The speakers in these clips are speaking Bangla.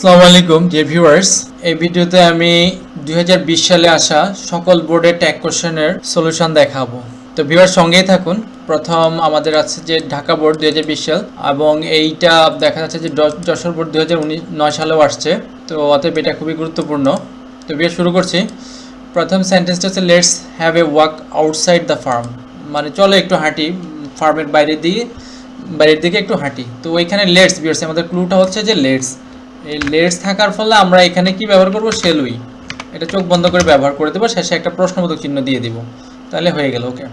আসসালামু আলাইকুম ডিয়ার ভিউয়ার্স এই ভিডিওতে আমি দুই হাজার বিশ সালে আসা সকল বোর্ডের ট্যাগ কোশ্চেনের সলিউশন দেখাবো। তো ভিউয়ার সঙ্গেই থাকুন। প্রথম আমাদের আছে যে ঢাকা বোর্ড দুই হাজার বিশ সাল, এবং এইটা দেখা যাচ্ছে যে য- যশোর বোর্ড দুই নয় সালেও আসছে। তো অতএব এটা খুবই গুরুত্বপূর্ণ। তো ভিউয়ার শুরু করছি। প্রথম সেন্টেন্সটা হচ্ছে let's have a walk outside the farm মানে চলো একটু হাঁটি ফার্মের বাইরে দিয়ে, বাইরের দিকে একটু হাঁটি। তো ওইখানে লেটস বিয়ার্স আমাদের ক্লুটা হচ্ছে যে লেটস এই লেটস থাকার ফলে আমরা এখানে কি ব্যবহার করব? শেলুই এটা চোখ বন্ধ করে ব্যবহার করে দেবো, শেষে একটা প্রশ্নবোধক চিহ্ন দিয়ে দিব। তাহলে হয়ে গেল, ওকে।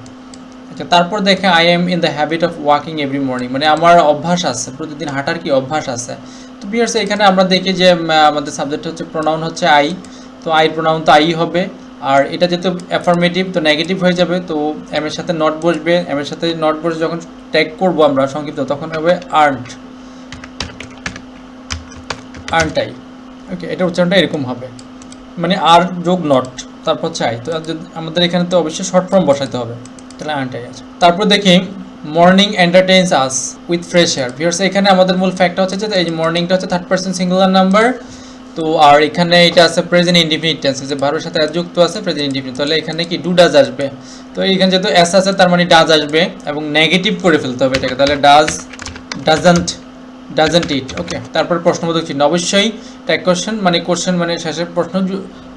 আচ্ছা তারপর দেখে I am in the habit of walking every morning মানে আমার অভ্যাস আছে, প্রতিদিন হাঁটার কি অভ্যাস আছে? তো বিয়ার্স এখানে আমরা দেখি যে আমাদের সাবজেক্ট হচ্ছে প্রোনাউন হচ্ছে আই তো আই প্রোনাউন তো আই হবে। আর এটা যেহেতু অ্যাফার্মেটিভ তো নেগেটিভ হয়ে যাবে, তো এম এর সাথে নট বসবে। এম এর সাথে নট বসে যখন ট্যাগ করব আমরা সংক্ষিপ্ত, তখন হবে আর্নড আর্নটাই ওকে এটা উচ্চারণটা এরকম হবে। মানে আর যোগ নট তারপর আই তো আমাদের এখানে তো অবশ্যই শর্ট ফর্ম বসাতে হবে। তাহলে আর্নটাই আছে। তারপর দেখি morning entertains us with fresh air viewers এখানে আমাদের মূল ফ্যাক্টটা হচ্ছে যে, এই যে মর্নিংটা হচ্ছে থার্ড পার্সন সিঙ্গুলার নাম্বার তো আর এখানে এটা আছে প্রেজেন্ট ইনডিফিনিট টেন্স যে ভারোর সাথে যুক্ত আছে প্রেজেন্ট ইনডিফিনিট তাহলে এখানে কি ডু ডাজ আসবে? তো এখানে যেহেতু এস আছে, তার মানে ডাজ আসবে এবং নেগেটিভ করে ফেলতে হবে এটাকে। তাহলে does doesn't doesn't it okay তারপর প্রশ্নবোধক চিহ্ন। অবশ্যই ট্যাগ কোশ্চেন মানে কোশ্চেন মানে শেষের প্রশ্ন,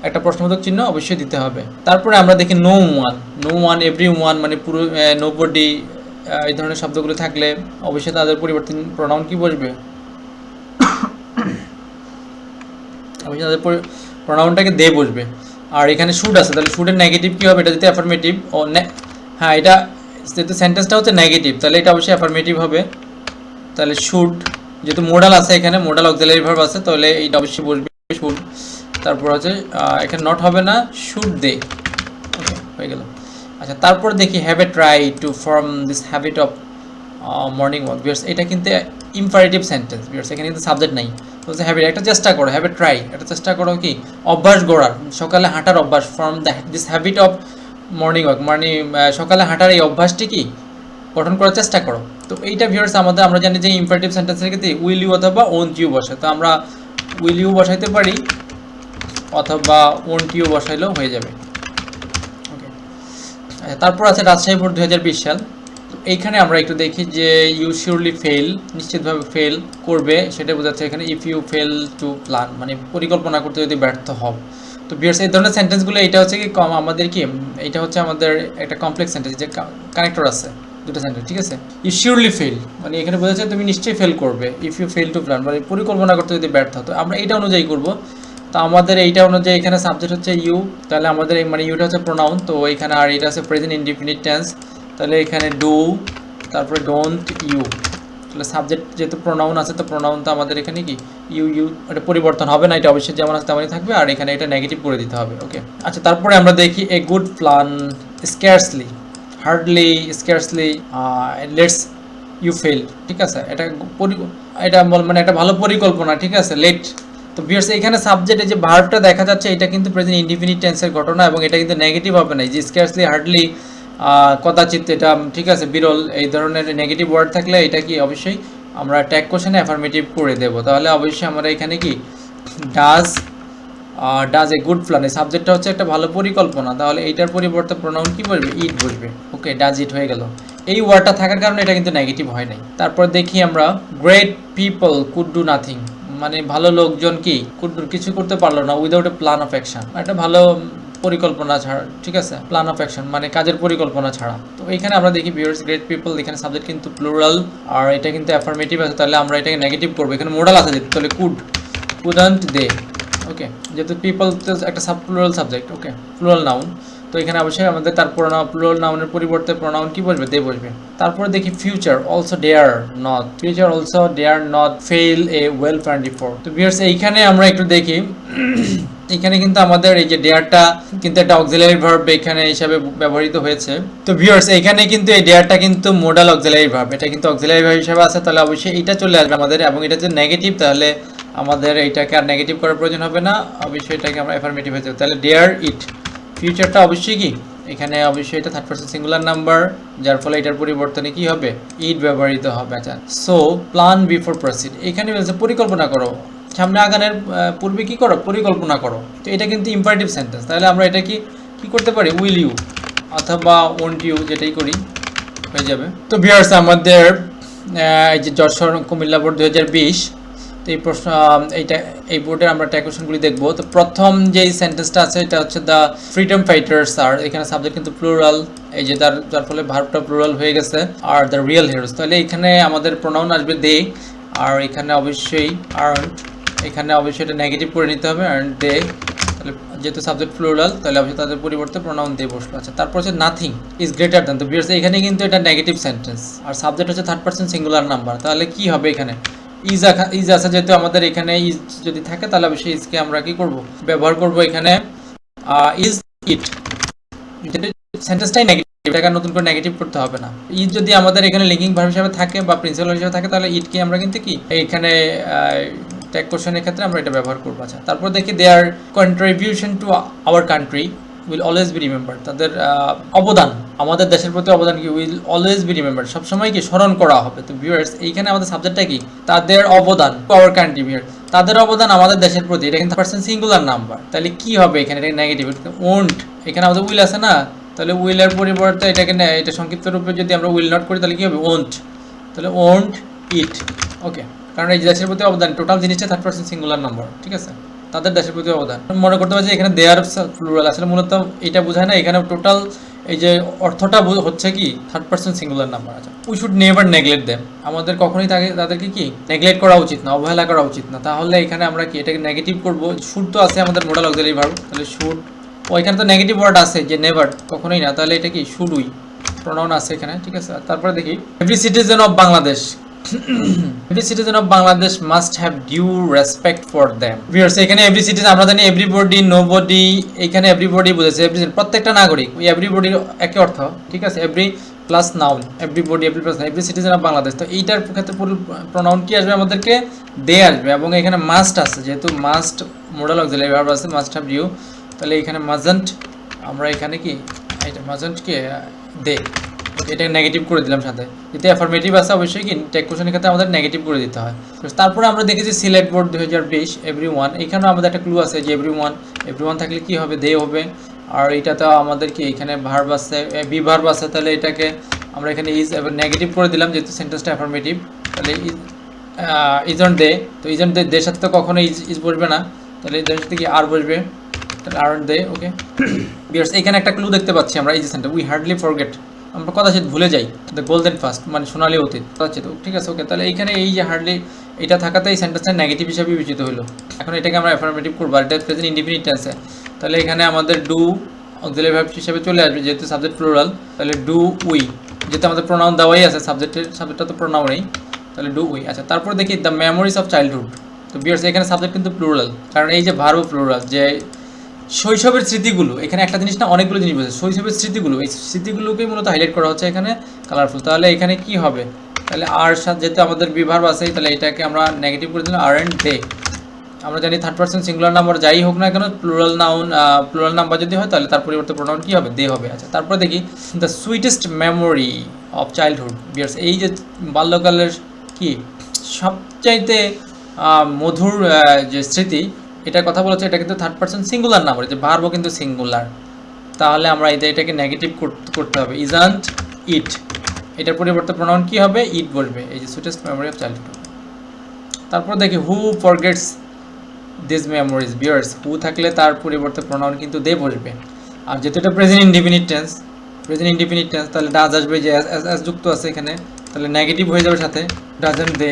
একটা প্রশ্নবোধক চিহ্ন অবশ্যই দিতে হবে। তারপরে আমরা দেখি no one no one every one মানে পুরো নো বডি এই ধরনের শব্দগুলো থাকলে অবশ্যই তাদের পরিবর্তন প্রোনাউন কি বসবে? অবশ্যই তাদের প্রোনাউনটাকে দে বসবে। আর এখানে শুড আছে, তাহলে শুডের নেগেটিভ কী হবে? এটা যদি অ্যাফার্মেটিভ ও হ্যাঁ এটা, যেহেতু সেন্টেন্সটা হচ্ছে নেগেটিভ তাহলে এটা অবশ্যই অ্যাফার্মেটিভ হবে। তাহলে শুড যেহেতু মোডাল আছে এখানে মোডাল অক্সিলারি ভার্ব আছে, তাহলে এইটা অবশ্যই বসবে শুড তারপর হচ্ছে এখানে নট হবে না শুড দে ওকে হয়ে গেল। আচ্ছা তারপর দেখি have a try to form this habit of morning walk viewers এটা কিন্তু ইম্পারেটিভ সেন্টেন্স বিয়ার্স এখানে কিন্তু সাবজেক্ট নাই। বলছে হ্যাবিট একটা চেষ্টা করো হ্যাভ এ ট্রাই একটা চেষ্টা করো কি? অভ্যাস গড়ার। সকালে হাঁটার অভ্যাস। Form the this habit of morning walk মানে সকালে হাঁটার এই অভ্যাসটি কি? গঠন করার চেষ্টা করো। তো এইটা ভিউয়ার্স আমাদের, আমরা জানি যে ইম্পারেটিভ সেন্টেন্সের ক্ষেত্রে উইল ইউ অথবা ওন্ট ইউ বসে তো আমরা উইল ইউ বসাইতে পারি, অথবা ওন্ট ইউ বসাইলেও হয়ে যাবে। ওকে তারপর আছে রাজশাহী বোর্ড দু হাজার বিশ সাল। তো এইখানে আমরা একটু দেখি যে ইউ শিওরলি ফেল নিশ্চিতভাবে ফেল করবে সেটা বোঝাচ্ছে এখানে if you fail to plan মানে পরিকল্পনা করতে যদি ব্যর্থ হও। তো বিয়ার্স এই ধরনের সেন্টেন্সগুলো এটা হচ্ছে কি, কম আমাদের কি, এটা হচ্ছে আমাদের একটা কমপ্লেক্স সেন্টেন্স যে কানেক্টর আছে। দুটো সেন্টেন্স ঠিক আছে? ইউ শিওরলি ফেল মানে এখানে বোঝা বোঝাচ্ছে তুমি নিশ্চয়ই ফেল করবে if you fail to plan মানে পরিকল্পনা করতে যদি ব্যর্থ হতো আমরা এইটা অনুযায়ী করব। তো আমাদের এইটা অনুযায়ী এখানে সাবজেক্ট হচ্ছে ইউ তাহলে আমাদের মানে ইউটা হচ্ছে প্রোনাউন তো এখানে আর এটা হচ্ছে প্রেজেন্ট ইনডিফিনিট টেন্স তাহলে এখানে ডু তারপরে ডোন্ট ইউ তাহলে সাবজেক্ট যেহেতু প্রোনাউন আছে, তো প্রোনাউন তো আমাদের এখানে কি? ইউ ইউ এটা পরিবর্তন হবে না, এটা অবশ্যই যেমন আছে তেমনই থাকবে, আর এখানে এটা নেগেটিভ করে দিতে হবে ওকে আচ্ছা তারপরে আমরা দেখি a good plan scarcely hardly scarcely lets you fail ঠিক আছে? এটা এটা মানে একটা ভালো পরিকল্পনা, ঠিক আছে? লেট তো বিয়ার্স এখানে সাবজেক্টে যে ভার্বটা দেখা যাচ্ছে, এটা কিন্তু প্রেজেন্ট ইনডিফিনিট টেন্সের ঘটনা এবং এটা কিন্তু নেগেটিভ হবে না। যে স্কেয়ার্সলি হার্ডলি কদাচিৎ এটা, ঠিক আছে, বিরল, এই ধরনের নেগেটিভ ওয়ার্ড থাকলে এটা কি অবশ্যই আমরা ট্যাগ কোশ্চেনে অ্যাফার্মেটিভ করে দেব। তাহলে অবশ্যই আমরা এখানে কি? Does does a good plan এই সাবজেক্টটা হচ্ছে একটা ভালো পরিকল্পনা, তাহলে এইটার পরিবর্তে প্রোনাউন কি বসবে ইট বসবে ওকে ডাজ ইট হয়ে গেল। এই ওয়ার্ডটা থাকার কারণে এটা কিন্তু নেগেটিভ হয় নাই। তারপর দেখি আমরা great people could do nothing মানে ভালো লোকজন কি? কুড কিছু করতে পারল না without a plan of action একটা ভালো পরিকল্পনা ছাড়া, ঠিক আছে? প্ল্যান অফ অ্যাকশন মানে কাজের পরিকল্পনা ছাড়া। তো এখানে আমরা দেখি ভিউয়ার্স গ্রেট পিপল এখানে সাবজেক্ট কিন্তু প্লুরাল আর এটা কিন্তু অ্যাফার্মেটিভ আছে, তাহলে আমরা এটাকে নেগেটিভ করব। এখানে মোডাল আছে তাহলে কুড কুডন্ট দে ওকে যেহেতু পিপল একটা sub plural subject okay plural noun তো এখানে অবশ্যই আমাদের তার প্রোনাউন প্লুরাল নাউনের পরিবর্তে প্রোনাউন কি বসবে দে বসবে তারপরে দেখি future also dare not future also dare not fail a well twenty four তো ভিউয়ার্স এইখানে আমরা একটু দেখি। এখানে কিন্তু আমাদের এই যে ডেয়ারটা কিন্তু একটা অক্সিলারি ভার্ব এখানে হিসাবে ব্যবহৃত হয়েছে। তো ভিউয়ার্স এখানে কিন্তু এই ডেয়ারটা কিন্তু মোডাল অক্সিলারি ভার্ব এটা কিন্তু অক্সিলারি ভার্ব হিসাবে আছে, তাহলে অবশ্যই এটা চলে আসবে আমাদের এবং এটা যদি নেগেটিভ তাহলে আমাদের এইটাকে আর নেগেটিভ করার প্রয়োজন হবে না। অবশ্যই এটাকে আমরা অ্যাফার্মেটিভ হয়ে যাবে তাহলে ডেয়ার ইট ফিউচারটা অবশ্যই কি? এখানে অবশ্যই এটা থার্ড পার্সন সিঙ্গুলার নাম্বার যার ফলে এটার পরিবর্তনে কি হবে? ইট ব্যবহৃত হবে। আচ্ছা সো প্ল্যান বিফোর প্রসিড এখানে বলছে পরিকল্পনা করো। সামনে আগানের পূর্বে কি করো? পরিকল্পনা করো। তো এটা কিন্তু ইম্পারেটিভ সেন্টেন্স তাহলে আমরা এটা কি কি করতে পারি? উইল ইউ অথবা ওন্ট ইউ যেটাই করি, হয়ে যাবে। তো ভিউয়ার্স আমাদের এই যে যশোর কুমিল্লা বোর্ড দু তো এই প্রশ্ন এইটা, এই বোর্ডের আমরা ট্যাকুশনগুলি দেখব। তো প্রথম যেই সেন্টেন্সটা আছে, এটা হচ্ছে দ্য ফ্রিডম ফাইটার্স আর এখানে সাবজেক্ট কিন্তু প্লুরাল এই যে তার যার ফলে ভার্বটা প্লুরাল হয়ে গেছে আর দ্য রিয়েল হিরোজ তাহলে এখানে আমাদের প্রোনাউন আসবে দে আর এখানে অবশ্যই আর্নড এখানে অবশ্যই এটা নেগেটিভ করে নিতে হবে আর্ন দে তাহলে যেহেতু সাবজেক্ট প্লুরাল তাহলে অবশ্যই তাদের পরিবর্তে প্রোনাউন দিয়ে বসল। আচ্ছা তারপর হচ্ছে নাথিং ইজ গ্রেটার দ্যান তো বিয়ার্স এখানে কিন্তু এটা নেগেটিভ সেন্টেন্স আর সাবজেক্ট হচ্ছে থার্ড পার্সন সিঙ্গুলার নাম্বার তাহলে কি হবে এখানে? ইজ ইজ আছে যেহেতু আমাদের এখানে ইজ যদি থাকে তাহলে অবশ্যই ইজকে আমরা কি করব? ব্যবহার করব এখানে ইজ ইট। সেন্টেন্সটাই নেগেটিভ এটাকে নতুন করে নেগেটিভ করতে হবে না। ইজ যদি আমাদের এখানে লিঙ্কিং ভার্ব হিসেবে থাকে বা প্রিন্সিপাল হিসেবে থাকে তাহলে ইটকে আমরা কিন্তু কি, এখানে ট্যাগ কোশ্চেনের ক্ষেত্রে আমরা এটা ব্যবহার করব। আচ্ছা তারপর দেখি their contribution to our country will always be remember তাদের অবদান, আমাদের দেশের প্রতি অবদান কি উইল অলওয়েজ বি রিমেম্বার সবসময় কি স্মরণ করা হবে? তো ভিউয়ার্স এইখানে আমাদের সাবজেক্টটা কি? তাদের অবদান আওয়ার কান্ট্রি ভিউয়ার তাদের অবদান আমাদের দেশের প্রতি, এটা কিন্তু পার্সেন্ট সিঙ্গুলার নাম্বার তাহলে কি হবে এখানে? এটা নেগেটিভ ওন্ট এখানে আমাদের উইল আছে না? তাহলে উইলের পরিবর্তে এটাকে এটা সংক্ষিপ্ত রূপে যদি আমরা উইল নট করি, তাহলে কি হবে? ওন্ট তাহলে ওন্ট ইট ওকে কারণ এই দেশের প্রতি অবদান টোটাল জিনিসটা থার্ড পার্সেন্ট সিঙ্গুলার নাম্বার ঠিক আছে? তাদের দেশের প্রতি অবদান। মনে করতে পারছি এখানে দেয়ার প্লুরাল আসলে মূলত এটা বোঝায় না, এখানে টোটাল এই যে অর্থটা হচ্ছে কি থার্ড পার্সন সিঙ্গুলার নাম্বার আছে। We should never neglect them আমাদের কখনোই তাকে, তাদেরকে কি নেগলেক্ট করা উচিত না, অবহেলা করা উচিত না। তাহলে এখানে আমরা কি, এটাকে নেগেটিভ করব? শুড তো আছে আমাদের মোডাল অক্সিলারি ভার্ব তাহলে শুড ও, এখানে তো নেগেটিভ ওয়ার্ড আছে, যে নেভার কখনোই না। তাহলে এটা কি শুড উই প্রোনাউন আছে এখানে, ঠিক আছে? তারপরে দেখি। Every citizen of Bangladesh every citizen of Bangladesh must have due respect for them viewers এখানে এভরি সিটিজেন আমরা জানি এভরিবডি নোবডি এখানে এভরিবডি বুঝেছে। এভরি প্রত্যেকটা নাগরিক, ওই এভরিবডির একই অর্থ, ঠিক আছে? Every plus noun everybody every plus every citizen of Bangladesh তো এইটার ক্ষেত্রে প্রোনাউন কি আসবে? আমাদেরকে দে আসবে এবং এখানে মাস্ট আছে। যেহেতু মাস্ট মোডাল অক্সিলারি ভার্ব আছে মাস্ট হ্যাভ ডিউ তাহলে এখানে মাজান্ট আমরা এখানে কি? এটা মাজান্ট কি দে এটা নেগেটিভ করে দিলাম সাথে। যেতে অ্যাফার্মেটিভ আছে অবশ্যই কি টেক কোশ্চেনের ক্ষেত্রে আমাদের নেগেটিভ করে দিতে হয়। তারপরে আমরা দেখেছি সিলেক্ট বোর্ড দুই হাজার বিশ এভরি ওয়ান এখানেও আমাদের একটা ক্লু আছে যে এভরি ওয়ান এভরি ওয়ান থাকলে কি হবে দে হবে। আর এটা তো আমাদের কি এখানে ভার্ব আছে বি ভার্ব আছে, তাহলে এটাকে আমরা এখানে ইজ এবার নেগেটিভ করে দিলাম, যেহেতু সেন্টেন্সটা অ্যাফার্মেটিভ তাহলে ইজ অন দে তো ইজন দে দের সাথে তো কখনো ইজ ইজ বসবে না। তাহলে এদের সাথে কি আর বসবে? তাহলে আর দে ওকে বিয়ার্স এখানে একটা ক্লু দেখতে পাচ্ছি আমরা যে সেন্টার উই হার্ডলি ফরগেট আমরা কদাচিৎ ভুলে যাই দ্য গোল্ডেন ফার্স্ট মানে সোনালি অতীত কদাচিৎ ঠিক আছে ওকে তাহলে এইখানে এই যে হার্ডলি এটা থাকাতে এই সেন্টেন্সটা নেগেটিভ হিসাবে বিবেচিত হলো এখন এটাকে আমরা অ্যাফার্মেটিভ করব, আর এটা প্রেজেন্ট ইন্ডিপেন্ডেন্ট আছে তাহলে এখানে আমাদের ডু অক্সিলারি ভার্ব হিসেবে চলে আসবে, যেহেতু সাবজেক্ট প্লুরাল তাহলে ডু উই যেহেতু আমাদের প্রোনাউন দেওয়াই আছে সাবজেক্টের সাবজেক্টটা তো প্রোনাউনেই তাহলে ডু উই আচ্ছা তারপর দেখি দ্য মেমোরিজ অফ চাইল্ডহুড তো বিয়ার্স এখানে সাবজেক্ট কিন্তু প্লুরাল কারণ এই যে ভার্ব প্লুরাল যে শৈশবের স্মৃতিগুলো, এখানে একটা জিনিস না, অনেকগুলো জিনিস বলছে। শৈশবের স্মৃতিগুলো, এই স্মৃতিগুলোকেই মূলত হাইলাইট করা হচ্ছে এখানে কালারফুল তাহলে এখানে কি হবে? তাহলে আর সাথে যেহেতু আমাদের বিভার আছে তাহলে এটাকে আমরা নেগেটিভ করে দিলাম আর অ্যান্ড দে আমরা জানি থার্ড পার্সন সিঙ্গুলার নাম্বার যাই হোক না কেন প্লুরাল নাউন প্লুরাল নাম্বার যদি হয়, তাহলে তার পরিবর্তে প্রোনাউন কী হবে? দে হবে। আচ্ছা তারপরে দেখি the sweetest memory of childhood viewers এই যে বাল্যকালের কি? সবচাইতে মধুর যে স্মৃতি এটার কথা বলেছে, এটা কিন্তু থার্ড পার্সন সিঙ্গুলার নাম্বার যে ভার্বও কিন্তু সিঙ্গুলার তাহলে আমরা এটা এটাকে নেগেটিভ করতে হবে। ইজান্ট ইট এটার পরিবর্তে প্রোনাউন কি হবে? ইট বলবে। এই যে সুইটেস্ট মেমোরি অফ চাইল্ডহুড তারপর দেখি who forgets this memories bears who থাকলে তার পরিবর্তে প্রোনাউন কিন্তু দে বসবে আর যেহেতু এটা present independent tense present independent tense তাহলে ডাজ আসবে যে অ্যাস যুক্ত আছে এখানে, তাহলে নেগেটিভ হয়ে যাবে সাথে ডাজেন্ট দে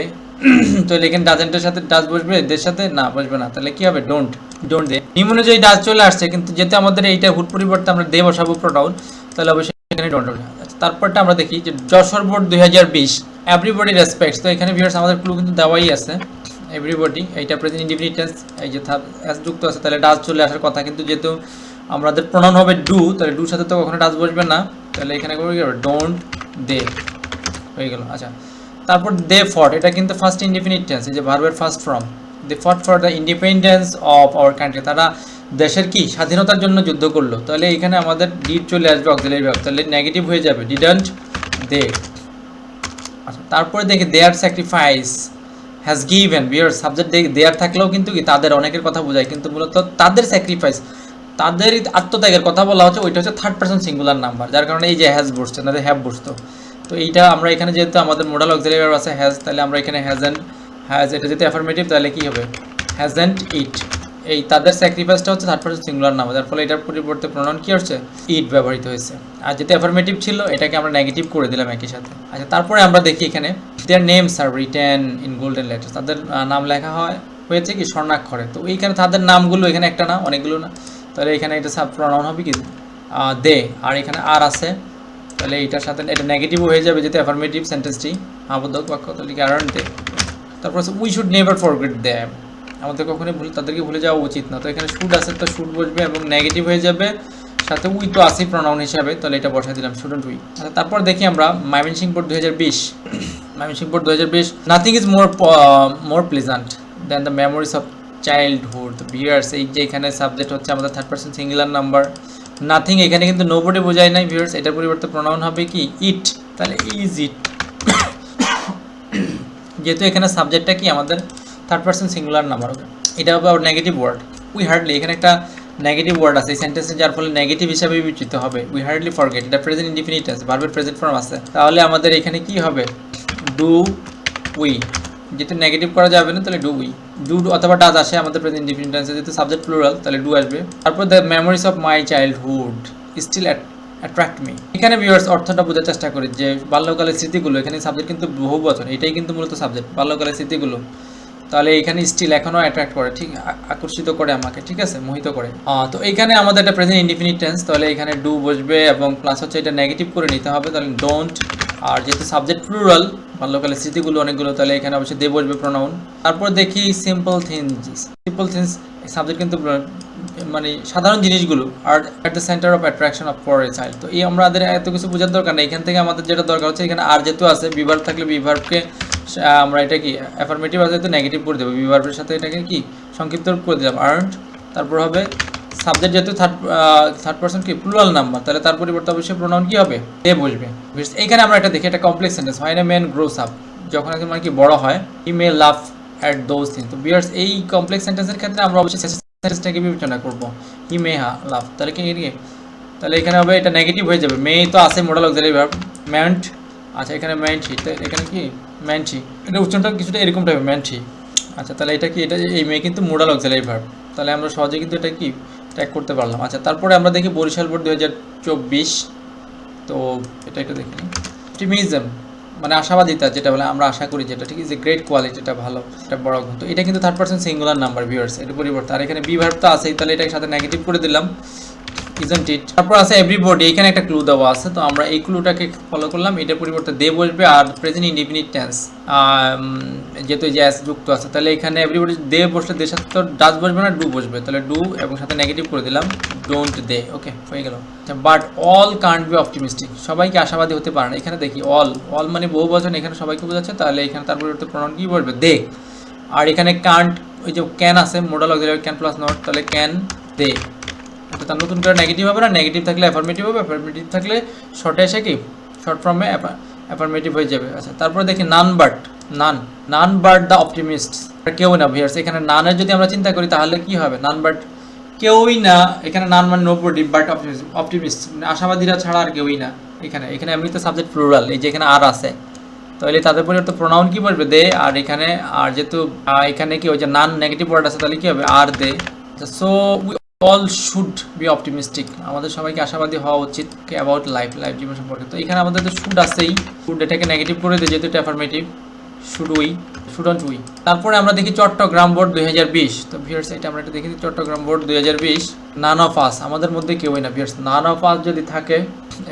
তাহলে এখানে ডাজেন্টের সাথে ডাজ বসবে এদের সাথে? না বসবে না। তাহলে কি হবে? ডোন্ট ডোন্ট দে নিম অনুযায়ী ডাজ চলে আসছে কিন্তু যেতে আমাদের এইটা হুট পরিবর্তে আমরা দে বসাবো প্রোনাউন তাহলে অবশ্যই এখানে ডোন্ট হবে। আচ্ছা, তারপরটা আমরা দেখি যে যশোর বোর্ড দুই হাজার বিশ এভরিবডি রেসপেক্টস তো এখানে ভিউয়ার্স আমাদের ক্লু কিন্তু দেওয়াই আছে। এভরিবডি এইটা প্রেজেন্ট ইন্ডিপেন্ডেন্স এই যে এস যুক্ত আছে তাহলে ডাজ চলে আসার কথা। কিন্তু যেহেতু আমাদের প্রোনাউন হবে ডু তাহলে ডুর সাথে তো কখনো ডাজ বসবে না। তাহলে এখানে ডোন্ট দে হয়ে গেল। আচ্ছা তারপর দে ফট এটা কিন্তু ফার্স্ট ইন্ডিপেন্ডেন্ট টেন্স এই যে ভার্বের first form they fought for the independence of our country তারা দেশের কি? স্বাধীনতার জন্য যুদ্ধ করল। তাহলে এখানে আমাদের ডিড চলে আসবে অক্সিলারি ভার্ব তাহলে নেগেটিভ হয়ে যাবে। ডিডন্ট দে আচ্ছা তারপরে দেখি their sacrifice has given beer subject their থাকলেও কিন্তু কি? তাদের অনেকের কথা বোঝায়। কিন্তু মূলত তাদের স্যাক্রিফাইস তাদের আত্মত্যাগের কথা বলা হচ্ছে, ওইটা হচ্ছে থার্ড পার্সন সিঙ্গুলার নাম্বার যার কারণে এই যে হ্যাজ বসছে, না হ্যাভ বসতো। তো এইটা আমরা এখানে যেহেতু আমাদের মোডাল অক্সিলারি আছে হ্যাজ তাহলে আমরা এখানে হ্যাজ অ্যান্ড হ্যাজ এটা যদি অ্যাফার্মেটিভ তাহলে কি হবে? হ্যাজ অ্যান্ড ইট এই তাদের স্যাক্রিফাইসটা হচ্ছে থার্ড পার্সন সিঙ্গুলার নাম, যার ফলে এটার পরিবর্তে প্রণয়ন কি হচ্ছে ইট ব্যবহৃত হয়েছে। আর যেটা অ্যাফার্মেটিভ ছিল, এটাকে আমরা নেগেটিভ করে দিলাম একই সাথে। আচ্ছা তারপরে আমরা দেখি এখানে their names are written in golden letter তাদের নাম লেখা হয়, হয়েছে কি স্বর্ণাক্ষরে। তো এইখানে তাদের নামগুলো এখানে একটা না, অনেকগুলো না। তাহলে এখানে এটা সাব প্রণয়ন হবে কি? দে আর এখানে আর আছে। তাহলে এটার সাথে এটা নেগেটিভ হয়ে যাবে যেহেতু অ্যাফার্মেটিভ সেন্টেন্সটি আবদ্ধক বাক্য তাহলে দে তারপর we should never forget them আমাদের কখনোই ভুল, তাদেরকে ভুলে যাওয়া উচিত না। তো এখানে শুড আছে, তো শুড বসবে এবং নেগেটিভ হয়ে যাবে। সাথে উই তো আসি প্রনাউন হিসাবে, তাহলে এটা বসাই দিলাম স্টুডেন্ট উই আচ্ছা তারপর দেখি আমরা মাইমেনসিং বোর্ড দু হাজার বিশ। মাইমেনসিং বোর্ড দু হাজার বিশ nothing is more more pleasant than the memories of childhood viewers এই যে এখানে সাবজেক্ট হচ্ছে আমাদের third person singular number nothing এখানে কিন্তু নোবডি বোঝায় নাই ভিউয়ার্স এটার পরিবর্তে প্রনাউন হবে কি? ইট তাহলে ইজ ইট যেহেতু এখানে সাবজেক্টটা কি? আমাদের থার্ড পার্সন সিঙ্গুলার নাম্বার হবে এটা হবে আবার নেগেটিভ ওয়ার্ড উই হার্ডলি এখানে একটা নেগেটিভ ওয়ার্ড আছে, এই সেন্টেন্সে যার ফলে নেগেটিভ হিসাবে বিবেচিত হবে। উই হার্ডলি ফরগেট এটা প্রেজেন্ট ইনডিফিনিট আছে ভার্বের প্রেজেন্ট ফর্ম আছে। তাহলে আমাদের এখানে কি হবে? ডু উই যেহেতু নেগেটিভ করা যাবে না, তাহলে ডু ডু অথবা ডাজ আসে আমাদের প্রেজেন্ট ইনডিফিনিট আছে যেহেতু সাবজেক্ট প্লুরাল তাহলে ডু আসবে। তারপর the memories of my childhood still attract me এখানে ভিউয়ার্স অর্থটা বোঝার চেষ্টা করি যে বাল্যকালের স্মৃতিগুলো, এখানে সাবজেক্ট কিন্তু বহু বচন এটাই কিন্তু মূলত সাবজেক্ট বাল্যকালের স্মৃতিগুলো। তাহলে এখানে স্টিল এখনও অ্যাট্রাক্ট করে, ঠিক আকর্ষিত করে আমাকে, ঠিক আছে? মোহিত করে। তো এখানে আমাদের একটা প্রেজেন্ট ইনডিফিনিট টেন্স তাহলে এখানে ডু বসবে এবং প্লাস হচ্ছে এটা নেগেটিভ করে নিতে হবে, তাহলে ডোন্ট আর যেহেতু সাবজেক্ট প্লুরাল বাল্যকালের স্মৃতিগুলো অনেকগুলো, তাহলে এখানে অবশ্যই দে বসবে প্রোনাউন তারপর দেখি simple things simple things subject কিন্তু মানে সাধারণ জিনিসগুলো আর at the centre of attraction of for a child তো এই আমাদের এত কিছু বোঝার দরকার নেই। এখান থেকে আমাদের যেটা দরকার হচ্ছে, এখানে আর যেহেতু আছে বিভার্ব থাকলে বিভার্বকে আমরা এটা কি অ্যাফার্মেটিভ আছে, তো নেগেটিভ করে দেবো। বিভার্বের সাথে এটাকে কি, সংক্ষিপ্ত করে দিলাম। আর্নড তারপর হবে সাবজেক্ট যেহেতু থার্ড থার্ড পার্সন কি প্লুরাল নাম্বার তাহলে তার পরিবর্তে অবশ্যই প্রোনাউন কি হবে? এ বসবে। এইখানে আমরা এটা দেখি একটা কমপ্লেক্স সেন্টেন্স হয় না মেন গ্রোস আপ যখন একজন মানে কি বড় হয় ই may love at those thing তো বিয়ার্স এই কমপ্লেক্স সেন্টেন্সের ক্ষেত্রে আমরা অবশ্যই সেন্টেন্সটাকে বিবেচনা করব। ই মে হা লাভ তাহলে কি তাহলে এখানে হবে, এটা নেগেটিভ হয়ে যাবে। মে তো আছে মোডাল অক্সিলারি ভার্ব ম্যান্ট আচ্ছা এখানে ম্যান্টি তো এখানে কি? ম্যান্টি এটা উচ্চারণটা কিছুটা এরকম টাইপের ম্যান্টি আচ্ছা তাহলে এটা কি? এটা এই মেয়ে কিন্তু মোডাল অক্সিলারি ভার্ব তাহলে আমরা সহজে কিন্তু এটা কি? ট্যাগ করতে পারলাম। আচ্ছা তারপরে আমরা দেখি বরিশাল বোর্ড দু হাজার চব্বিশ। তো এটা একটু দেখি অপটিমিজম মানে আশাবাদিতা, যেটা বলে আমরা আশা করি যেটা ঠিক আছে গ্রেট কোয়ালিটিটা ভালো, এটা বড় গুণ এটা কিন্তু third person singular number viewers এটা পরিবর্তে। আর এখানে বিভার্ব তো আছেই, তাহলে এটার সাথে নেগেটিভ করে দিলাম। ইজন্ট ইট তারপর আছে এভরিবডি এখানে একটা ক্লু দেওয়া আছে, তো আমরা এই ক্লুটাকে ফলো করলাম এটার পরিবর্তে দে বসবে আর প্রেজেন্ট ইনডিফিনিট টেন্স যেহেতু যে অ্যাস যুক্ত আছে, তাহলে এখানে এভরিবডি দে বসলে দে সাথে তো ডাজ বসবে না ডু বসবে। তাহলে ডু এবং সাথে নেগেটিভ করে দিলাম ডোন্ট দে ওকে হয়ে গেল। But all can't be optimistic সবাইকে আশাবাদী হতে পারে না। এখানে দেখি অল অল মানে বহু বচন, এখানে সবাইকে বোঝাচ্ছে, তাহলে এখানে তার পরিবর্তে প্রণাম কি বলবে দে আর এখানে কান্ট ওই যে ক্যান আছে modal auxiliary can plus not তাহলে ক্যান দে এটা তার নতুন করে নেগেটিভ হবে না? নেগেটিভ থাকলে অ্যাফার্মেটিভ হবে অ্যাফার্মেটিভ থাকলে শর্টে এসে কি? শর্ট ফর্মে অ্যাফার্মেটিভ হয়ে যাবে। আচ্ছা তারপরে দেখি none bird none none bird the optimist কেউ না ভিয়ার্স এখানে নানের যদি আমরা চিন্তা করি, তাহলে কি হবে? নান বার্ড কেউই না, এখানে নান মানে নোবডি বাট অপটিমিস্ট আশাবাদীরা ছাড়া আর কেউই না এখানে। এখানে এমনিতে সাবজেক্ট প্লুরাল এই যে এখানে আর আছে। তাহলে তাদের পরিবর্তে প্রোনাউন কি বলবে? দে আর এখানে আর যেহেতু এখানে কি ওই যে নান নেগেটিভ ওয়ার্ড আছে, তাহলে কি হবে? আর they. So we all should be optimistic আমাদের সবাইকে আশাবাদী হওয়া উচিত অ্যাবাউট লাইফ লাইফ জীবন সম্পর্কে। তো এখানে আমাদের তো শুড আছেই। শুড এটাকে নেগেটিভ করে দিই যেহেতু এটা affirmative should we shouldn't we তারপরে আমরা দেখি চট্টগ্রাম বোর্ড দুই হাজার বিশ। তো ভিউয়ার্স এটা আমরা এটা দেখি চট্টগ্রাম বোর্ড দুই হাজার বিশ নান অফ আস আমাদের মধ্যে কেউই না ভিউয়ার্স নান অফ আস যদি থাকে,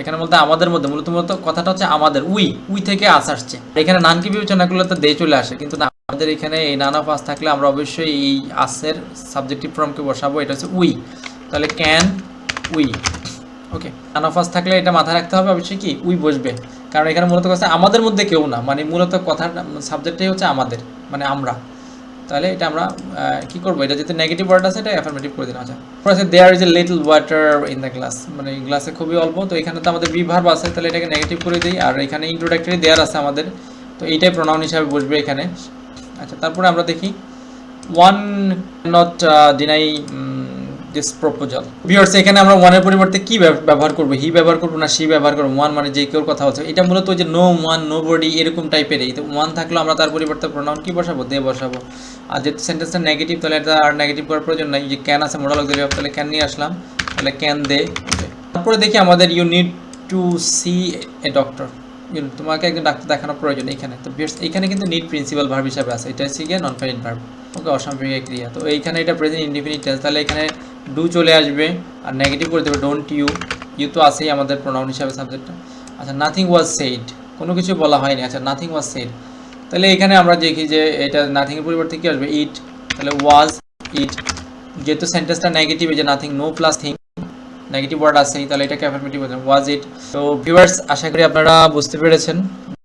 এখানে বলতে আমাদের মধ্যে, মূলত মূলত কথাটা হচ্ছে আমাদের উই উই থেকে আস আসছে। এখানে নানকে বিবেচনা করলে তো দে চলে আসে, কিন্তু না আমাদের এখানে এই নান অফ আস থাকলে আমরা অবশ্যই এই আসের সাবজেক্টিভ ফর্মকে বসাবো। এটা হচ্ছে উই। তাহলে ক্যান উই। ওকে আনাফাস থাকলে এটা মাথায় রাখতে হবে। অবশ্যই কি? উই বসবে। কারণ এখানে মূলত কথা আমাদের মধ্যে কেউ না। মানে মূলত কথার সাবজেক্টটাই হচ্ছে আমাদের মানে আমরা। তাহলে এটা আমরা কি করব? এটা যেহেতু নেগেটিভ ওয়ার্ড আছে, এটা অ্যাফার্মেটিভ করে দিলাম। আচ্ছা। আছে there is a little water in the glass মানে গ্লাসে খুবই অল্প। তো এখানে তো আমাদের বিভার্ব আছে, তাহলে এটাকে নেগেটিভ করে দিই। আর এখানে ইন্ট্রোডাক্টরি দেয়ার আছে আমাদের। তো এইটাই প্রোনাউন হিসাবে বসবে এখানে। আচ্ছা তারপরে আমরা দেখি। One not deny this proposal viewers এখানে আমরা ওয়ানের পরিবর্তে কি ব্যব- ব্যবহার করব? হি ব্যবহার করব না সি ব্যবহার করব? ওয়ান মানে যে কেউ কথা হচ্ছে এটা মূলত যে নো ওয়ান নো বডি এরকম টাইপের এই তো ওয়ান থাকলে আমরা তার পরিবর্তে প্রোনাউন কি বসাবো? দে বসাবো। আর যেহেতু সেন্টেন্সটা নেগেটিভ তাহলে এটা আর নেগেটিভ করার প্রয়োজন নাই। যে ক্যান আছে মোডাল অক্সিলারি তাহলে ক্যান নিয়ে আসলাম। তাহলে ক্যান দে। তারপরে দেখি আমাদের you need to see a doctor তোমাকে একজন ডাক্তার দেখানোর প্রয়োজন এখানে তো এখানে কিন্তু নিট প্রিন্সিপাল ভার্ব হিসাবে আছে। এটা হচ্ছে গিয়ে নন ফাইনাল ভার্ব ওকে অসাময়িক ক্রিয়া। তো এইখানে এটা প্রেজেন্ট ইনডিফিনিট টেন্স তাহলে এখানে ডু চলে আসবে আর নেগেটিভ করে দেবে ডোন্ট ইউ ইউ তো আছেই আমাদের প্রোনাউন হিসাবে সাবজেক্টটা আচ্ছা নাথিং ওয়াজ সেইড কোনো কিছু বলা হয়নি। আচ্ছা নাথিং ওয়াজ সেইড তাহলে এখানে আমরা দেখি যে এটা নাথিংয়ের পরিবর্তে কি আসবে? ইট তাহলে ওয়াজ ইট যেহেতু সেন্টেন্সটা নেগেটিভ যে nothing no plus thing negative word আসেনি, তাহলে এটাকে অ্যাফার্মেটিভ ওয়াজ ইট তো ভিউয়ার্স আশা করি আপনারা বুঝতে পেরেছেন।